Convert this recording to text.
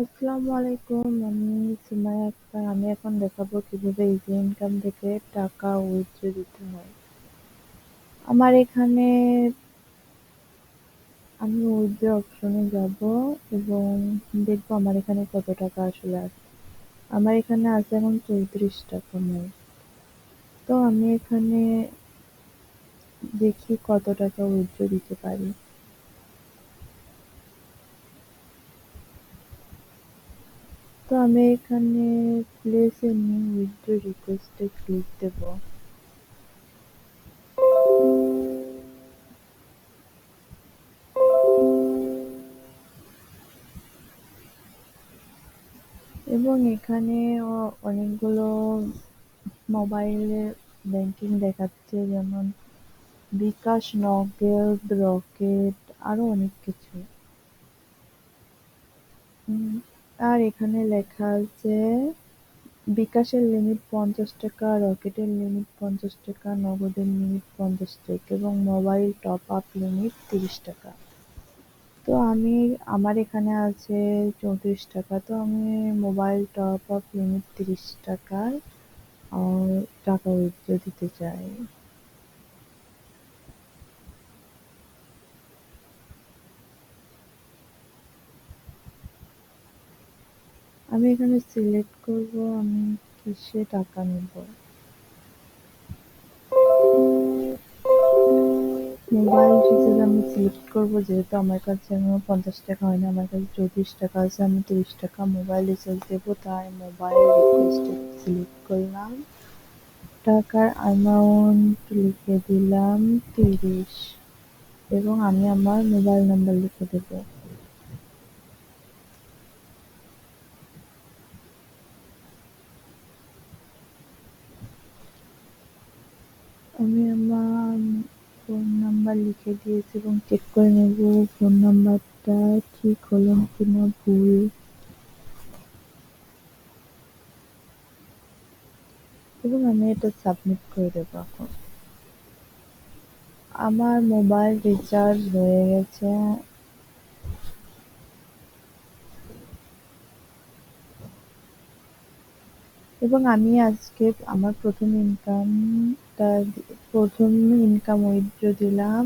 আসসালামু আলাইকুম। আমি সুমাইয়া আক্তার। আমি এখন দেখাবো কীভাবে ইজি ইনকাম থেকে টাকা উইথড্র দিতে হয়। আমার এখানে আমি উইথড্র অপশনে যাব এবং দেখব আমার এখানে কত টাকা আসলে আছে। আমার এখানে আছে এখন চৌত্রিশ টাকা মোট। তো আমি এখানে দেখি কত টাকা উইথড্র দিতে পারি। তো আমি এখানে প্লেস এ নিউ উইথড্র রিকোয়েস্টে ক্লিক দেব। এবং এখানে অনেকগুলো মোবাইলে ব্যাংকিং দেখাচ্ছে যেমন বিকাশ, নগদ, রকেট আরও অনেক কিছু। আর এখানে লেখা আছে বিকাশের লিমিট পঞ্চাশ টাকা, রকেটের লিমিট পঞ্চাশ টাকা, নগদের লিমিট পঞ্চাশ টাকা এবং মোবাইল টপ আপ লিমিট তিরিশ টাকা। তো আমি আমার এখানে আছে চৌত্রিশ টাকা তো আমি মোবাইল টপ আপ লিমিট তিরিশ টাকার টাকা উইথড্র দিতে চাই। আমি এখানে সিলেক্ট করব, আমি কিসে টাকা নেব। মোবাইল রিচার্জ আমি সিলেক্ট করব, যেহেতু আমার কাছে এখনও পঞ্চাশ টাকা হয় না আমার কাছে চৌত্রিশ টাকা আছে, আমি তিরিশ টাকা মোবাইল রিচার্জ দেব, তাই মোবাইল রিকোয়েস্টে সিলেক্ট করলাম টাকার অ্যামাউন্ট লিখে দিলাম তিরিশ, এবং আমি আমার মোবাইল নাম্বার লিখে দেব আমি আমার ফোন নাম্বার লিখে দিয়েছি এবং চেক করে নেব ফোন নাম্বারটা ঠিক হলো কিনা ভুল। এবং আমি এটা সাবমিট করে দেবো এখন। আমার মোবাইল রিচার্জ হয়ে গেছে। এবং আমি আজকে আমার প্রথম ইনকামটা প্রথম ইনকাম উইথড্র দিলাম।